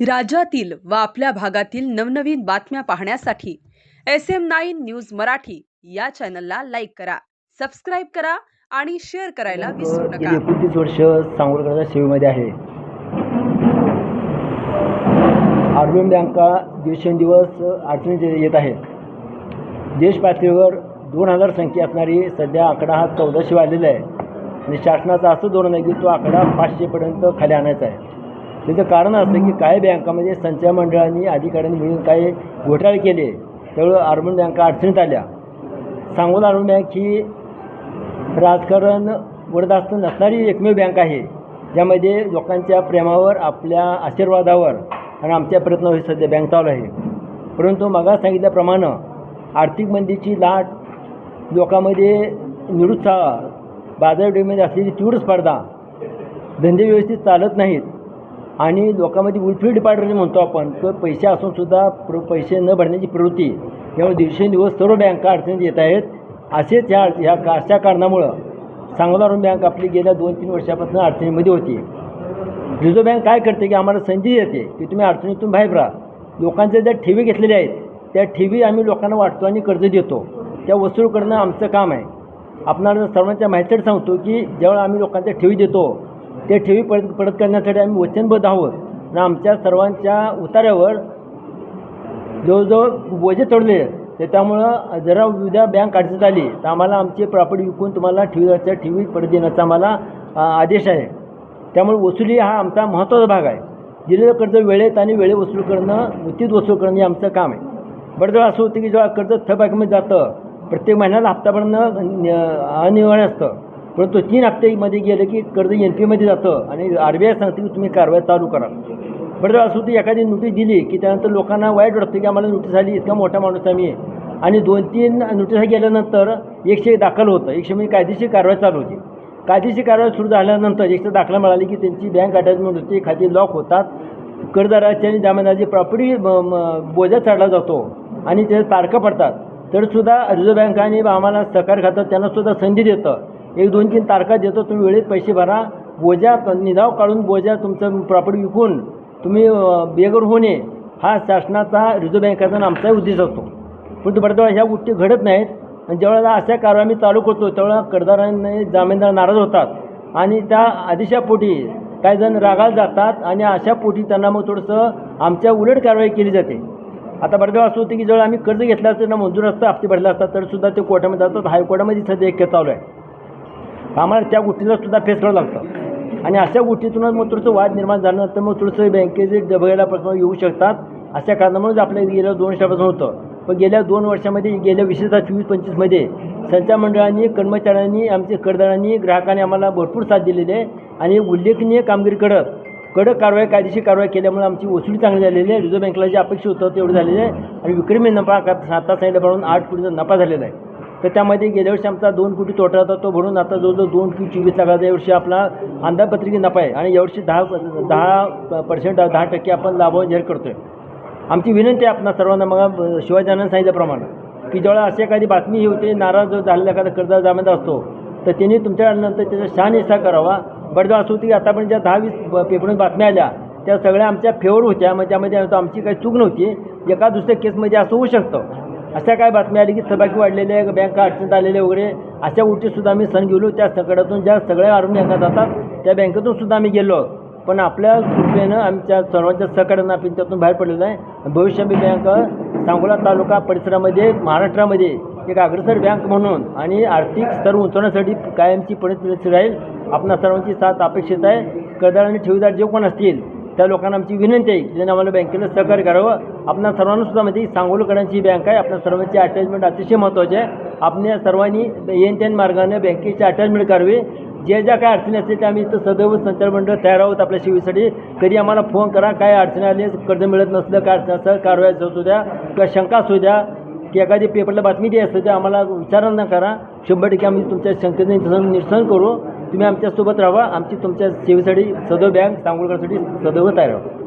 राज्यातील व आपल्या भागातील नवनवीन बातम्या पाहण्यासाठी S M nine news Marathi या चॅनलला लाईक करा सबस्क्राईब करा आणि शेअर करायला विसरू नका. एकोणतीस वर्ष सांगोलकरांच्या सेवेमध्ये आहे. आरबीएम बँका दिवसेंदिवस अडचणीत येत आहेत. देश पातळीवर दोन हजार संख्या असणारी सध्या आकडा हा चौदाशे वाढलेला आहे आणि शासनाचं असं धोरण आहे की तो आकडा पाचशेपर्यंत खाली आणायचा आहे. त्याचं कारण असं की काही बँकामध्ये म्हणजे संचय मंडळांनी अधिकाऱ्यांनी मिळून काही घोटाळे केले त्यामुळं अर्बन बँका अडचणीत आल्या. सांगोला अर्बन बँक ही राजकारण वरदास्त नसणारी एकमेव बँक आहे ज्यामध्ये लोकांच्या प्रेमावर आपल्या आशीर्वादावर आणि आमच्या प्रयत्नावर सध्या बँक चालू आहे. परंतु मगा सांगितल्याप्रमाणे आर्थिक मंदीची लाट लोकांमध्ये निरुत्साह बाजारपेठेमध्ये असलेली तीव्र स्पर्धा धंदे व्यवस्थित चालत नाहीत. आणि लोकांमध्ये उलफी डिपार्टमेंट म्हणतो आपण तर पैसे असूनसुद्धा प्र पैसे न भरण्याची प्रवृत्ती यामुळे दिवसेंदिवस सर्व बँका अडचणीत येत आहेत. असेच ह्या ह्या का अशा कारणामुळं सांगोलारून बँक आपली गेल्या दोन तीन वर्षापासून अडचणीमध्ये होती. रिझर्व्ह बँक काय करते की आम्हाला संधी देते की तुम्ही अडचणीतून बाहेर राहा. लोकांच्या ज्या ठेवी घेतलेल्या आहेत त्या ठेवी आम्ही लोकांना वाटतो आणि कर्ज देतो. त्या वसूल करणं आमचं काम आहे. आपणाला सर्वांच्या माहितीसाठी सांगतो की ज्यावेळेला आम्ही लोकांच्या ठेवी देतो त्या ठेवी परत परत करण्यासाठी आम्ही वचनबद्ध आहोत. आणि आमच्या सर्वांच्या उतार्यावर जवळजवळ बोजे चढले. ते त्यामुळं जरा उद्या बँक अडचणीत आली. तर आम्हाला आमची प्रॉपर्टी विकून तुम्हाला ठेवीच्या ठेवी परत देण्याचा आम्हाला आदेश आहे. त्यामुळे वसुली हा आमचा महत्त्वाचा भाग आहे. दिलेलं कर्ज वेळेत आणि वेळे वसूल करणं उचित वसूल करणं हे आमचं काम आहे. बरं जेव्हा असं होतं की जेव्हा कर्ज थबाकीमध्ये जातं प्रत्येक महिन्याला हप्ता भरणं अनिवार्य असतं. परंतु तीन हप्त्यामध्ये गेलं की कर्ज एन पी एमध्ये जातं आणि आर बी आय सांगते की तुम्ही कारवाई चालू करा. बरं जेव्हा असं एखादी नोटीस दिली की त्यानंतर लोकांना वाईट वाटतं की आम्हाला नोटीस आली इतका मोठा माणूस आम्ही आणि दोन तीन नोटीस गेल्यानंतर एकशे दाखल होतं. एकशे म्हणजे कायदेशीर कारवाई चालू होती. कायदेशीर कारवाई सुरू झाल्यानंतर एकशे दाखला मिळाली की त्यांची बँक अटॅचमेंट होती खाती लॉक होतात. कर्जदाराची आणि जामीनदाराची प्रॉपर्टी बोजा चढला जातो आणि त्याच्या तारखा पडतात. तरीसुद्धा रिझर्व्ह बँकाने आम्हाला सहकार खातात त्यांनासुद्धा संधी देतं. एक दोन तीन तारखा देतो तुम्ही वेळेत पैसे भरा. बोजा निधाव काढून बोजा तुमचं प्रॉपर्टी विकून तुम्ही बेघर होणे हा शासनाचा रिझर्व्ह बँकेचा आणि आमचाही उद्देश असतो. परंतु बऱ्याच वेळा ह्या गोष्टी घडत नाहीत. आणि ज्यावेळेला अशा कारवाई आम्ही चालू करतो त्यावेळेला कर्जदारांनी जामीनदार नाराज होतात. आणि त्या आदेशापोटी काही जण रागाला जातात आणि अशा पोटी त्यांना मग थोडंसं आमच्या उलट कारवाई केली जाते. आता बऱ्याच वेळा असं होतं की जेव्हा आम्ही कर्ज घेतलं असतं ना मंजूर असतं हप्ते भरले असतात तर सुद्धा ते कोर्टामध्ये जातात हायकोर्टामध्ये सध्या एक केस चालू आहे. आम्हाला त्या गोष्टीला सुद्धा फेस करावं लागतं. आणि अशा गोष्टीतूनच मग थोडंसं वाद निर्माण झालं तर मग थोडंसं बँकेचे डबघायला प्रश्न येऊ शकतात अशा कारणामुळेच आपल्या गेल्या दोन वर्षापासून होतं. पण गेल्या दोन वर्षामध्ये गेल्या विशेषतः चोवीस पंचवीसमध्ये संचार मंडळांनी कर्मचाऱ्यांनी आमचे करदारांनी ग्राहकांनी आम्हाला भरपूर साथ दिलेली आहे. आणि उल्लेखनीय कामगिरी करत कडक कारवाई कायदेशीर कारवाई केल्यामुळे आमची वसुली चांगली झालेली आहे. रिझर्व्ह बँकेला जे अपेक्षित होतं तेवढं झालेलं आहे. आणि विक्रमी नफा आता सांगितल्याप्रमाणे आठ कोटीचा नफा झालेला आहे. तर त्यामध्ये गेल्या वर्षी आमचा दोन कोटी तोटा होता तो भरून आता जवळजवळ दोन कोटी चोवीस लाखाचा यावर्षी आपला अंदाजपत्रिके नफा आहे. आणि यावर्षी दहा दहा पर्सेंट दहा टक्के आपण लाभांश जाहीर करतो आहे आमची विनंती आहे आपणा सर्वांना मग शिवाजीनं सांगितल्याप्रमाणे की जेव्हा अशी एखादी बातमी होते नाराज झालेला एखादा कर्जदार जामीनदार असतो तर त्यांनी तुमच्या आल्यानंतर त्याचा शान इसा करावा. बरं असं होती की आतापर्यंत ज्या दहा वीस पेपरमध्ये बातम्या आल्या त्या सगळ्या आमच्या फेवर होत्या मग त्यामध्ये आमची काही चूक नव्हती. एका दुसऱ्या केसमध्ये असं होऊ शकतं. अशा काय बातम्या आली की थबाकी वाढलेल्या बँका अडचणीत आलेल्या वगैरे अशा गोष्टीसुद्धा आम्ही सण गेलो त्या संकटातून ज्या सगळ्या आरोग्य बँका जातात त्या बँकेतून सुद्धा आम्ही गेलो. पण आपल्या कृपेनं आमच्या सर्वांच्या सहकार्यानं आपण त्यातून बाहेर पडलेलं आहे. भविष्यामी बँक सांगोला तालुका परिसरामध्ये महाराष्ट्रामध्ये एक अग्रसर बँक म्हणून आणि आर्थिक स्तर उंचवण्यासाठी कायमची परिस्थिती राहील. आपणा सर्वांची साथ अपेक्षित आहे. कदाळ आणि ठेवीदार जे कोण असतील त्या लोकांना आमची विनंती आहे की त्यांनी आम्हाला बँकेला सहकार्य करावं. आपल्या सर्वांना सुद्धा म्हणजे सांगोलकरांची बँक आहे. आपल्या सर्वांची अटॅचमेंट अतिशय महत्त्वाची आहे. आपल्या सर्वांनी येन त्यान मार्गाने बँकेची अटॅचमेंट करावी. जे ज्या काय अडचणी असतील त्या आम्ही इथं सदैव संचारमंडळ तयार आहोत आपल्या सेवेसाठी कधी आम्हाला फोन करा काय अडचणी आली कर्ज मिळत नसलं काय अडचण असं कारवाई असू द्या किंवा शंका असू द्या की एखादी पेपरला बातमी द्यायची असते ते आम्हाला विचारण न करा. शंभर टक्के आम्ही तुमच्या शंकेचं निरसन करू. तुम्ही आमच्यासोबत राहा आमची तुमच्या सेवेसाठी सदैव बँक सांगोळकरसाठी सदैव तयार राहा.